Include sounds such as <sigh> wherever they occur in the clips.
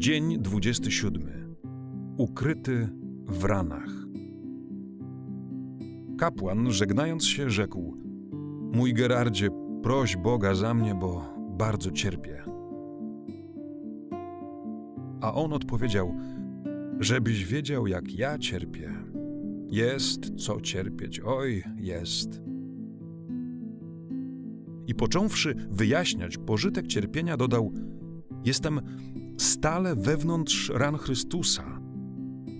Dzień 27. Ukryty w ranach. Kapłan, żegnając się, rzekł: Mój Gerardzie, proś Boga za mnie, bo bardzo cierpię. A on odpowiedział: Żebyś wiedział, jak ja cierpię. Jest co cierpieć, oj, jest. I począwszy wyjaśniać pożytek cierpienia, dodał: Jestem stale wewnątrz ran Chrystusa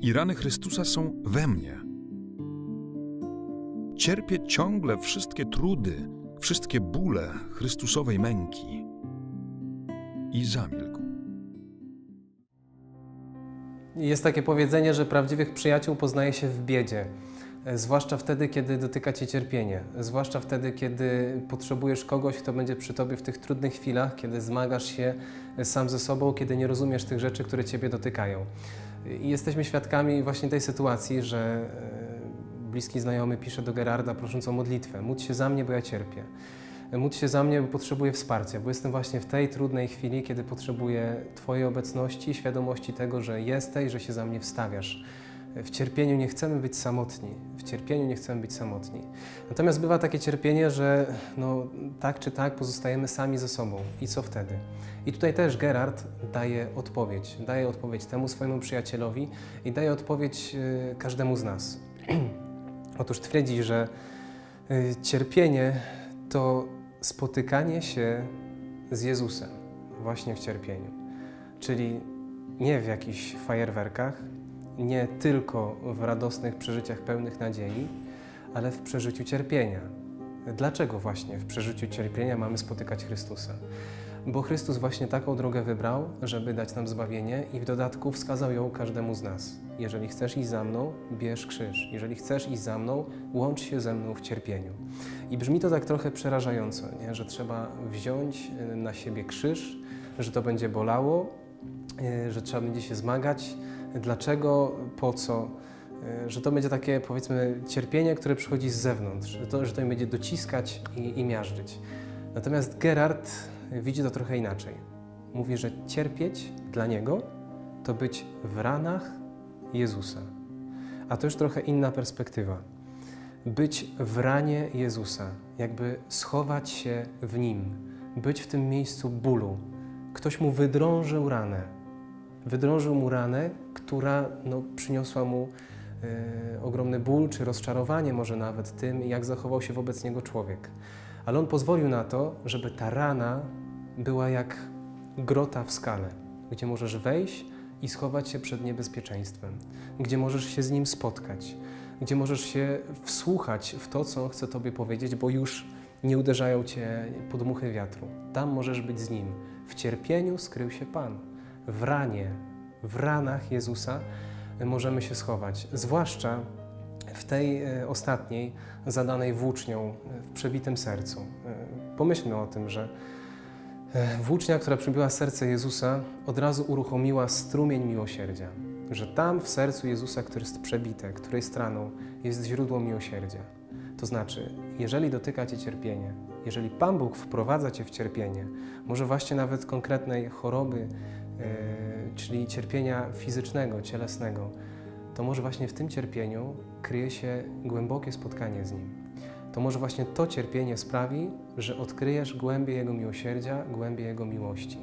i rany Chrystusa są we mnie. Cierpię ciągle wszystkie trudy, wszystkie bóle Chrystusowej męki. I zamilkł. Jest takie powiedzenie, że prawdziwych przyjaciół poznaje się w biedzie. Zwłaszcza wtedy, kiedy dotyka cię cierpienie. Zwłaszcza wtedy, kiedy potrzebujesz kogoś, kto będzie przy tobie w tych trudnych chwilach, kiedy zmagasz się sam ze sobą, kiedy nie rozumiesz tych rzeczy, które ciebie dotykają. I jesteśmy świadkami właśnie tej sytuacji, że e, bliski znajomy pisze do Gerarda prosząc o modlitwę. Módl się za mnie, bo ja cierpię. Módl się za mnie, bo potrzebuję wsparcia, bo jestem właśnie w tej trudnej chwili, kiedy potrzebuję Twojej obecności, świadomości tego, że jesteś, że się za mnie wstawiasz. W cierpieniu nie chcemy być samotni. W cierpieniu nie chcemy być samotni. Natomiast bywa takie cierpienie, że no, tak czy tak pozostajemy sami ze sobą. I co wtedy? I tutaj też Gerard daje odpowiedź. Daje odpowiedź temu swojemu przyjacielowi i daje odpowiedź y, każdemu z nas. <clears throat> Otóż twierdzi, że y, cierpienie to spotykanie się z Jezusem właśnie w cierpieniu. Czyli nie w jakichś fajerwerkach, nie tylko w radosnych przeżyciach pełnych nadziei, ale w przeżyciu cierpienia. Dlaczego właśnie w przeżyciu cierpienia mamy spotykać Chrystusa? Bo Chrystus właśnie taką drogę wybrał, żeby dać nam zbawienie i w dodatku wskazał ją każdemu z nas. Jeżeli chcesz iść za mną, bierz krzyż. Jeżeli chcesz iść za mną, łącz się ze mną w cierpieniu. I brzmi to tak trochę przerażająco, nie? że trzeba wziąć y, na siebie krzyż, że to będzie bolało, y, że trzeba będzie się zmagać. Dlaczego, po co? Y, Że to będzie takie, powiedzmy, cierpienie, które przychodzi z zewnątrz, że to, że to im będzie dociskać i, i miażdżyć. Natomiast Gerard widzi to trochę inaczej. Mówi, że cierpieć dla niego to być w ranach Jezusa. A to już trochę inna perspektywa. Być w ranie Jezusa, jakby schować się w nim, być w tym miejscu bólu. Ktoś mu wydrążył ranę. Wydrążył mu ranę, która no, przyniosła mu e, ogromny ból czy rozczarowanie, może nawet tym, jak zachował się wobec niego człowiek. Ale on pozwolił na to, żeby ta rana była jak grota w skale, gdzie możesz wejść i schować się przed niebezpieczeństwem, gdzie możesz się z nim spotkać, gdzie możesz się wsłuchać w to, co on chce Tobie powiedzieć, bo już nie uderzają Cię podmuchy wiatru. Tam możesz być z nim. W cierpieniu skrył się Pan. W ranie, w ranach Jezusa możemy się schować. Zwłaszcza w tej e, ostatniej, zadanej włócznią e, w przebitym sercu. E, Pomyślmy o tym, że włócznia, która przybiła serce Jezusa, od razu uruchomiła strumień miłosierdzia. Że tam w sercu Jezusa, które jest przebite, której straną jest źródło miłosierdzia. To znaczy, jeżeli dotyka Cię cierpienie, jeżeli Pan Bóg wprowadza Cię w cierpienie, może właśnie nawet konkretnej choroby, czyli cierpienia fizycznego, cielesnego, to może właśnie w tym cierpieniu kryje się głębokie spotkanie z Nim. To może właśnie to cierpienie sprawi, że odkryjesz głębię Jego miłosierdzia, głębię Jego miłości.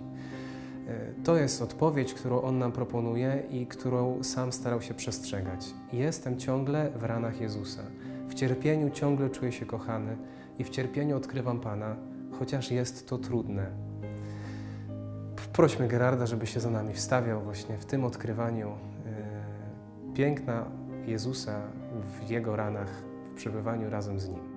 E, To jest odpowiedź, którą On nam proponuje i którą sam starał się przestrzegać. Jestem ciągle w ranach Jezusa. W cierpieniu ciągle czuję się kochany i w cierpieniu odkrywam Pana, chociaż jest to trudne. Prośmy Gerarda, żeby się za nami wstawiał właśnie w tym odkrywaniu e, piękna Jezusa w Jego ranach, w przebywaniu razem z Nim.